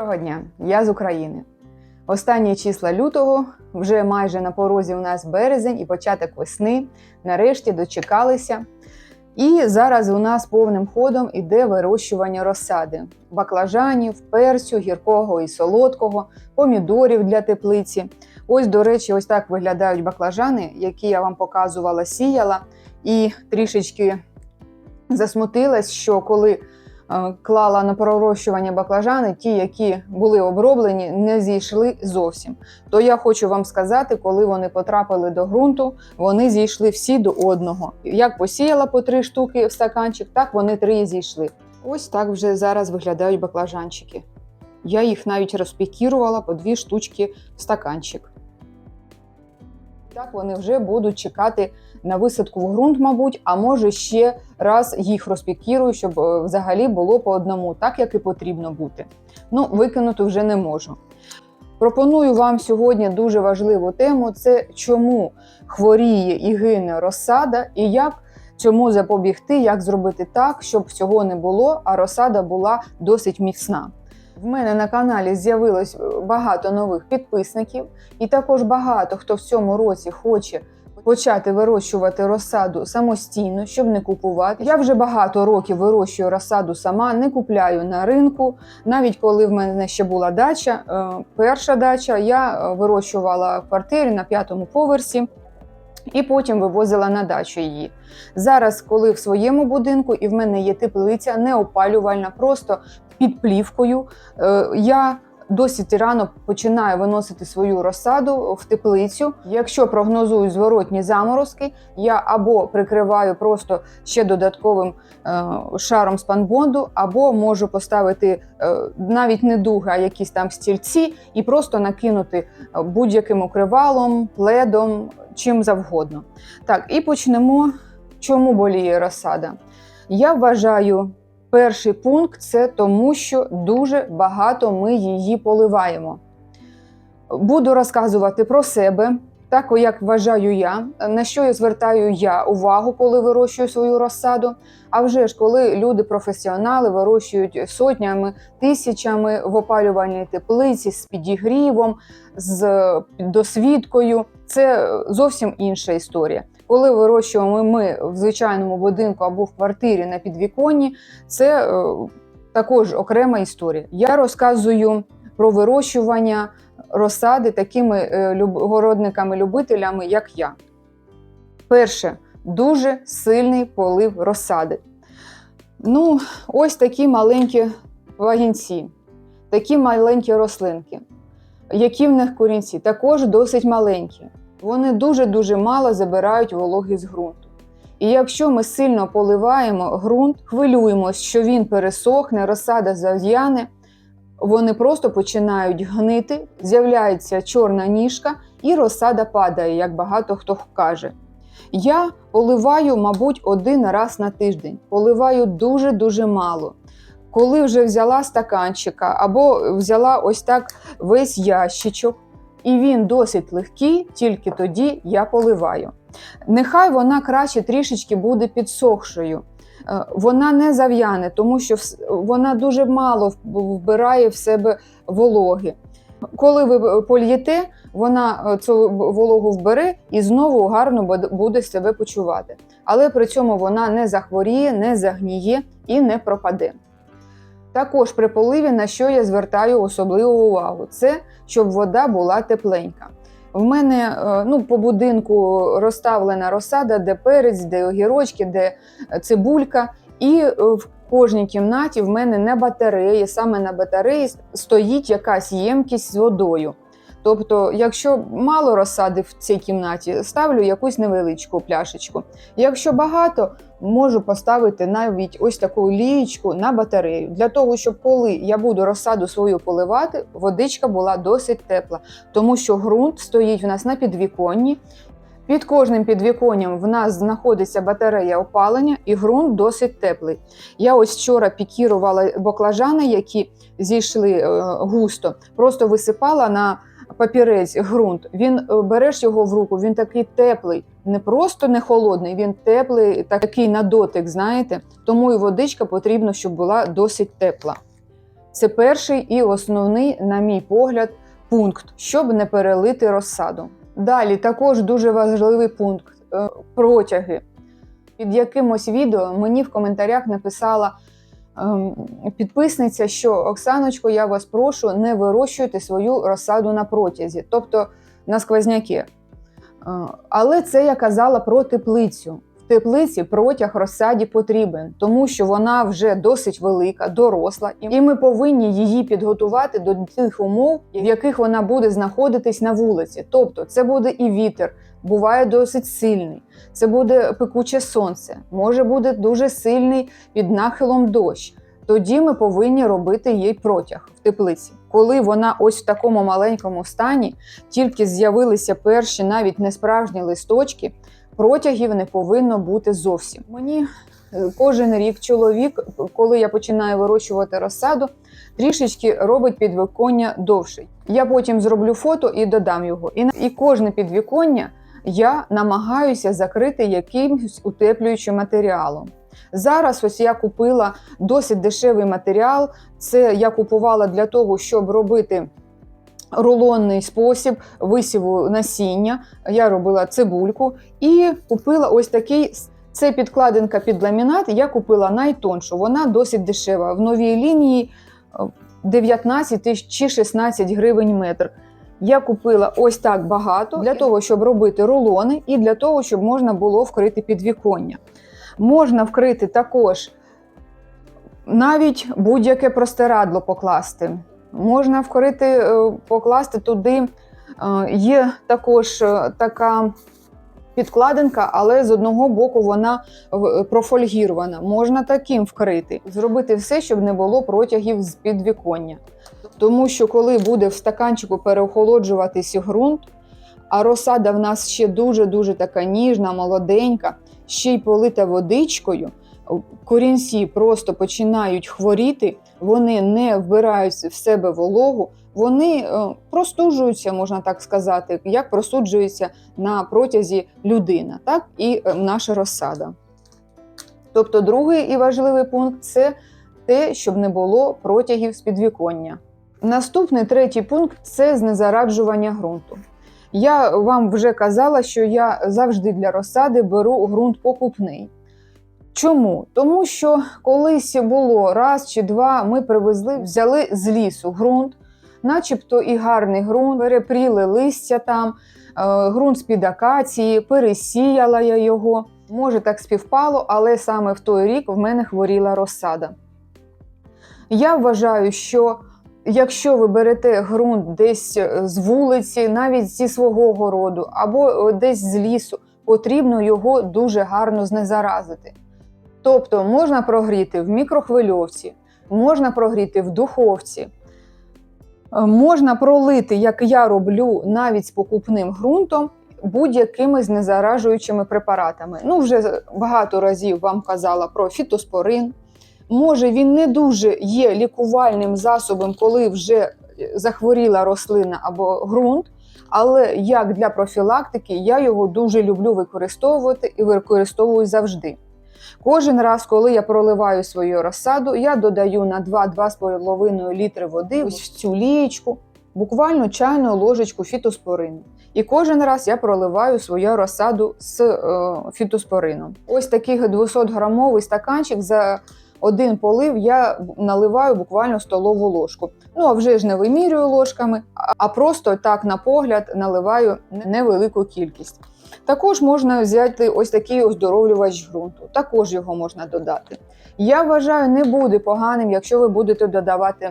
Доброго дня, я з України. Останні числа лютого, вже майже на порозі у нас березень і початок весни. Нарешті дочекалися. І зараз у нас повним ходом іде вирощування розсади: баклажанів, перцю, гіркого і солодкого, помідорів для теплиці. Ось, до речі, ось так виглядають баклажани, які я вам показувала, сіяла. І трішечки засмутилась, що коли клала на пророщування баклажани, ті, які були оброблені, не зійшли зовсім. То я хочу вам сказати, коли вони потрапили до ґрунту, вони зійшли всі до одного. Як посіяла по три штуки в стаканчик, так вони три зійшли. Ось так вже зараз виглядають баклажанчики. Я їх навіть розпікірувала по дві штучки в стаканчик. Так вони вже будуть чекати на висадку в ґрунт, мабуть, а може ще раз їх розпікірую, щоб е, взагалі було по одному, так як і потрібно бути. Ну, викинути вже не можу. Пропоную вам сьогодні дуже важливу тему: це чому хворіє і гине розсада, і як цьому запобігти, як зробити так, щоб цього не було, а розсада була досить міцна. В мене на каналі з'явилось багато нових підписників, і також багато хто в цьому році хоче почати вирощувати розсаду самостійно, щоб не купувати. Я вже багато років вирощую розсаду сама, не купляю на ринку. Навіть коли в мене ще була дача, е, перша дача, я е, вирощувала в квартирі на п'ятому поверсі. І потім вивозила на дачу її. Зараз, коли в своєму будинку, і в мене є теплиця, не опалювальна, просто під плівкою, е, я досить рано починаю виносити свою розсаду в теплицю. Якщо прогнозую зворотні заморозки, я або прикриваю просто ще додатковим е, шаром спанбонду, або можу поставити е, навіть не дуги, а якісь там стільці, і просто накинути е, будь-яким укривалом, пледом, чим завгодно. Так, і почнемо. Чому боліє розсада? Я вважаю, перший пункт це тому, що дуже багато ми її поливаємо. Буду розказувати про себе, так як вважаю я, на що я звертаю я увагу, коли вирощую свою розсаду. А вже ж, коли люди професіонали вирощують сотнями, тисячами в опалювальній теплиці з підігрівом, з досвідкою, це зовсім інша історія. Коли вирощуємо ми в звичайному будинку або в квартирі на підвіконні, це е, також окрема історія. Я розказую про вирощування розсади такими е, городниками-любителями, як я. Перше, дуже сильний полив розсади. Ну, ось такі маленькі вагінці, такі маленькі рослинки. Які в них корінці? Також досить маленькі. Вони дуже-дуже мало забирають вологи з ґрунту. І якщо ми сильно поливаємо ґрунт, хвилюємось, що він пересохне, розсада зав'яне, вони просто починають гнити, з'являється чорна ніжка і розсада падає, як багато хто каже. Я поливаю, мабуть, один раз на тиждень. Поливаю дуже-дуже мало. Коли вже взяла стаканчика або взяла ось так весь ящичок, і він досить легкий, тільки тоді я поливаю. Нехай вона краще трішечки буде підсохшою. Е, Вона не зав'яне, тому що вона дуже мало вбирає в себе вологи. Коли ви польєте, вона е, цю вологу вбере і знову гарно буде себе почувати. Але при цьому вона не захворіє, не загніє і не пропаде. Також при поливі, на що я звертаю особливу увагу, це щоб вода була тепленька. В мене ну, по будинку розставлена розсада, де перець, де огірочки, де цибулька. І в кожній кімнаті в мене на батареї, саме на батареї стоїть якась ємкість з водою. Тобто, якщо мало розсади в цій кімнаті, ставлю якусь невеличку пляшечку. Якщо багато, можу поставити навіть ось таку лієчку на батарею, для того, щоб коли я буду розсаду свою поливати, водичка була досить тепла, тому що ґрунт стоїть в нас на підвіконні. Під кожним підвіконням в нас знаходиться батарея опалення і ґрунт досить теплий. Я ось вчора пікірувала баклажани, які зійшли е, густо, просто висипала на папірець, ґрунт. Він е, береш його в руку, він такий теплий, не просто не холодний, він теплий, такий на дотик, знаєте. Тому і водичка потрібно, щоб була досить тепла. Це перший і основний, на мій погляд, пункт, щоб не перелити розсаду. Далі також дуже важливий пункт е, протяги. Під якимось відео мені в коментарях написала підписниця, що Оксаночко, я вас прошу, не вирощуйте свою розсаду на протязі, тобто на сквозняки. Е, Але це я казала про теплицю. Теплиці протяг розсаді потрібен, тому що вона вже досить велика, доросла, і ми повинні її підготувати до тих умов, в яких вона буде знаходитись на вулиці. Тобто, це буде і вітер, буває досить сильний, це буде пекуче сонце, може бути дуже сильний під нахилом дощ. Тоді ми повинні робити їй протяг в теплиці. Коли вона ось в такому маленькому стані, тільки з'явилися перші навіть несправжні листочки, протягів не повинно бути зовсім. Мені е, кожен рік чоловік, коли я починаю вирощувати розсаду, трішечки робить підвіконня довше. Я потім зроблю фото і додам його. І, і кожне підвіконня я намагаюся закрити якимось утеплюючим матеріалом. Зараз ось я купила досить дешевий матеріал. Це я купувала для того, щоб робити рулонний спосіб висіву насіння. Я робила цибульку і купила ось такий. Це підкладинка під ламінат. Я купила найтоншу. Вона досить дешева. В новій лінії е, 19 тисяч чи 16 гривень метр. Я купила ось так багато для того, щоб робити рулони, і для того, щоб можна було вкрити підвіконня. Можна вкрити також навіть будь-яке простирадло покласти. Можна вкрити, е, покласти туди. е, Є також е, така підкладинка, але з одного боку вона профольгірована. Можна таким вкрити, зробити все, щоб не було протягів з підвіконня. Тому що коли буде в стаканчику переохолоджуватись ґрунт, а розсада в нас ще дуже-дуже така ніжна, молоденька, ще й полита водичкою, корінці просто починають хворіти, вони не вбирають в себе вологу, вони е, простуджуються, можна так сказати, як простуджується на протязі людина, так і е, наша розсада. Тобто, другий і важливий пункт це те, щоб не було протягів з підвіконня. Наступний третій пункт це знезараджування ґрунту. Я вам вже казала, що я завжди для розсади беру ґрунт покупний. Чому? Тому що колись було раз чи два, ми привезли, взяли з лісу ґрунт, начебто і гарний ґрунт, перепріли листя там, е, ґрунт з-під акації, пересіяла я його. Може, так співпало, але саме в той рік в мене хворіла розсада. Я вважаю, що якщо ви берете ґрунт десь е, з вулиці, навіть зі свого городу, або е, десь з лісу, потрібно його дуже гарно знезаразити. Тобто можна прогріти в мікрохвильовці, можна прогріти в духовці, е, можна пролити, як я роблю, навіть з покупним ґрунтом, будь-якими знезаражуючими препаратами. Ну, вже багато разів вам казала про фітоспорин. Може, він не дуже є лікувальним засобом, коли вже захворіла рослина або ґрунт, але як для профілактики я його дуже люблю використовувати і використовую завжди. Кожен раз, коли я проливаю свою розсаду, я додаю на 2-2,5 літри води в цю лієчку, буквально чайну ложечку фітоспорину. І кожен раз я проливаю свою розсаду з е, фітоспорином. Ось такий 200-грамовий стаканчик за один полив я наливаю буквально столову ложку. Ну а вже ж не вимірюю ложками, а- а просто так на погляд наливаю невелику кількість. Також можна взяти ось такий оздоровлювач ґрунту, також його можна додати. Я вважаю, не буде поганим, якщо ви будете додавати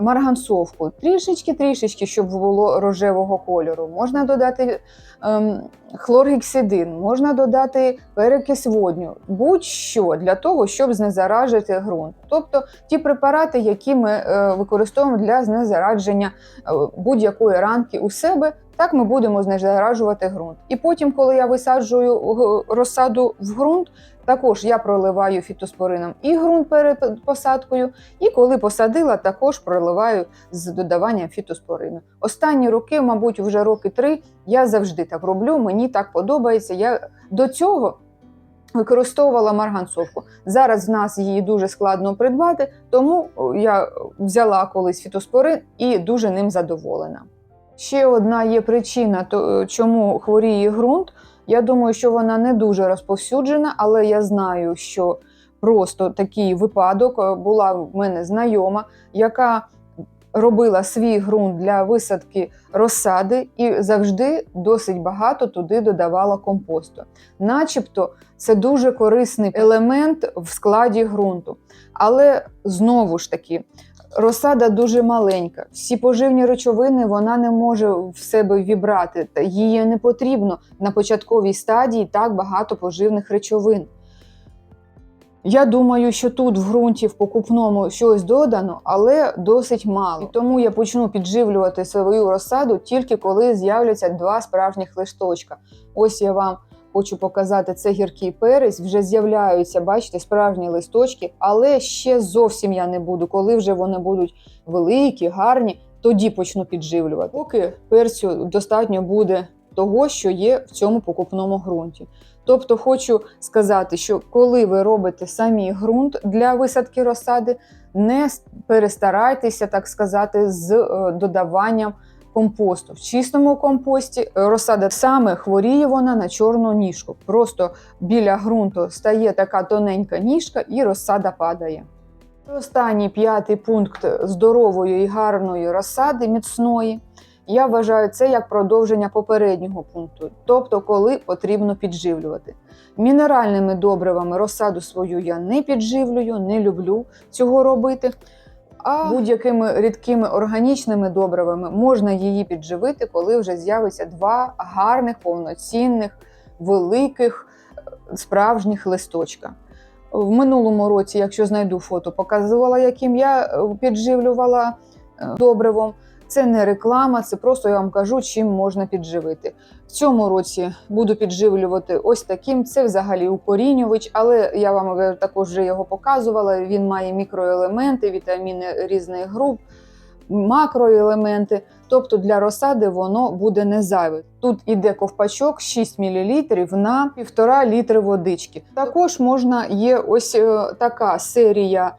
марганцовку, трішечки-трішечки, щоб було рожевого кольору. Можна додати ем, хлоргексидин, можна додати перекис водню, будь-що для того, щоб знезаражити ґрунт. Тобто ті препарати, які ми е, використовуємо для знезарадження е, будь-якої ранки у себе, так ми будемо знезаражувати ґрунт. І потім, коли я висаджую розсаду в ґрунт, також я проливаю фітоспорином і ґрунт перед посадкою, і коли посадила, також проливаю з додаванням фітоспорину. Останні роки, мабуть, вже роки три, я завжди так роблю. Мені так подобається. Я до цього використовувала марганцовку. Зараз в нас її дуже складно придбати, тому я взяла колись фітоспорин і дуже ним задоволена. Ще одна є причина, то, е, чому хворіє ґрунт. Я думаю, що вона не дуже розповсюджена, але я знаю, що просто такий випадок е, була в мене знайома, яка робила свій ґрунт для висадки розсади і завжди досить багато туди додавала компосту. Начебто це дуже корисний елемент в складі ґрунту. Але знову ж таки, розсада дуже маленька. Всі поживні речовини вона не може в себе вібрати. Їй не потрібно на початковій стадії так багато поживних речовин. Я думаю, що тут в ґрунті в покупному щось додано, але досить мало. І тому я почну підживлювати свою розсаду тільки коли з'являться два справжніх листочка. Ось я вам хочу показати це гіркий перець. Вже з'являються, бачите, справжні листочки, але ще зовсім я не буду. Коли вже вони будуть великі, гарні, тоді почну підживлювати. Поки перцю достатньо буде того, що є в цьому покупному ґрунті. Тобто хочу сказати, що коли ви робите самі ґрунт для висадки розсади, не перестарайтеся, так сказати, з е, додаванням компосту. В чистому компості е, розсада саме хворіє вона на чорну ніжку. Просто біля ґрунту стає така тоненька ніжка і розсада падає. Останній п'ятий пункт здорової і гарної розсади міцної. Я вважаю це як продовження попереднього пункту, тобто коли потрібно підживлювати. Мінеральними добривами розсаду свою я не підживлюю, не люблю цього робити. А будь-якими рідкими органічними добривами можна її підживити, коли вже з'явиться два гарних, повноцінних, великих, е, справжніх листочка. В минулому році, якщо знайду фото, показувала, яким я е, підживлювала е, добривом. Це не реклама, це просто я вам кажу, чим можна підживити. В цьому році буду підживлювати ось таким. Це взагалі укорінювач, але я вам е, також вже його показувала. Він має мікроелементи, вітаміни різних груп, макроелементи. Тобто для розсади воно буде не зайве. Тут іде ковпачок 6 мл на 1,5 літри водички. Також можна є ось е, така серія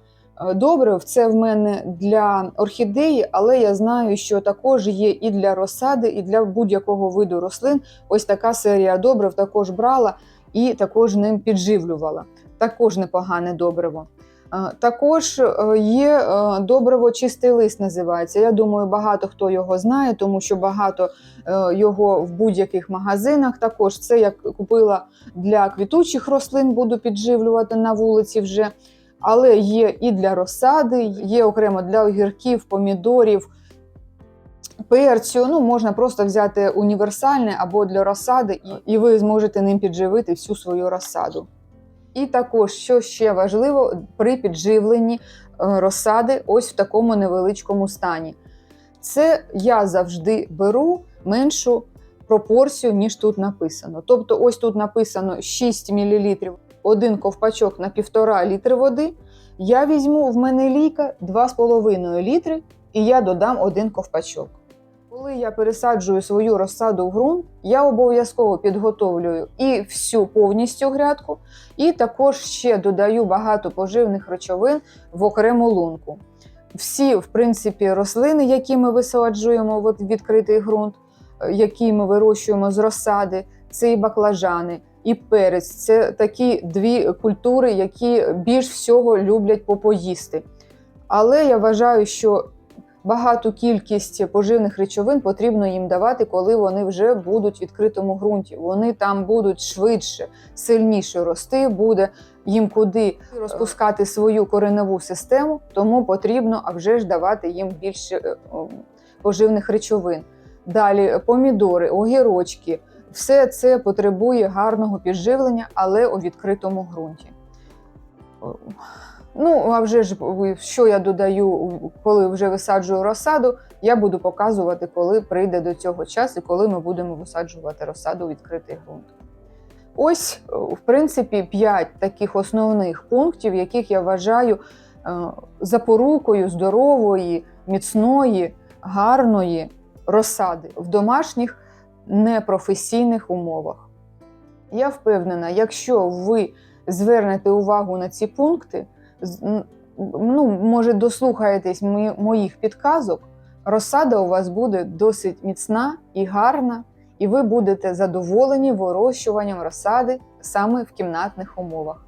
добрив. Це в мене для орхідеї, але я знаю, що також є і для розсади, і для будь-якого виду рослин. Ось така серія добрив також брала і також ним підживлювала. Також непогане добриво. Е, Також е, є е, добриво чистий лист називається. Я думаю, багато хто його знає, тому що багато е, його в будь-яких магазинах. Також це я купила для квітучих рослин, буду підживлювати на вулиці вже. Але є і для розсади, є окремо для огірків, помідорів, перцю. Ну, можна просто взяти універсальне або для розсади, і, ви зможете ним підживити всю свою розсаду. І також, що ще важливо, при підживленні е, розсади ось в такому невеличкому стані. Це я завжди беру меншу пропорцію, ніж тут написано. Тобто, ось тут написано 6 мл, один ковпачок на 1,5 літри води. Я візьму в мене ліка 2,5 літри, і я додам один ковпачок. Коли я пересаджую свою розсаду в ґрунт, я обов'язково підготовлюю і всю повністю грядку, і також ще додаю багато поживних речовин в окрему лунку. Всі, в принципі, рослини, які ми висаджуємо в відкритий ґрунт, е, які ми вирощуємо з розсади, це і баклажани, і перець. Це такі дві культури, які більш всього люблять попоїсти. Але я вважаю, що багату кількість поживних речовин потрібно їм давати, коли вони вже будуть в відкритому ґрунті. Вони там будуть швидше, сильніше рости, буде їм куди розпускати свою кореневу систему, тому потрібно а вже ж давати їм більше е, поживних речовин. Далі помідори, огірочки. Все це потребує гарного підживлення, але у відкритому ґрунті. Ну, а вже ж що я додаю, коли вже висаджую розсаду, я буду показувати, коли прийде до цього час і коли ми будемо висаджувати розсаду у відкритий ґрунт. Ось, в принципі, 5 таких основних пунктів, яких я вважаю е, запорукою здорової, міцної, гарної розсади в домашніх непрофесійних умовах. Я впевнена, якщо ви звернете увагу на ці пункти, ну, може, дослухаєтесь моїх підказок, розсада у вас буде досить міцна і гарна, і ви будете задоволені вирощуванням розсади саме в кімнатних умовах.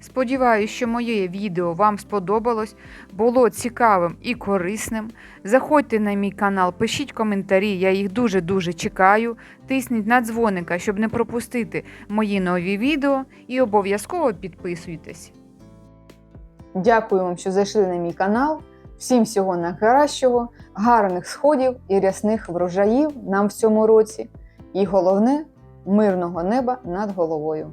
Сподіваюсь, що моє відео вам сподобалось, було цікавим і корисним. Заходьте на мій канал, пишіть коментарі, я їх дуже-дуже чекаю. Тисніть на дзвоника, щоб не пропустити мої нові відео, і обов'язково підписуйтесь. Дякую вам, що зайшли на мій канал. Всім всього найкращого, гарних сходів і рясних врожаїв нам в цьому році. І головне мирного неба над головою.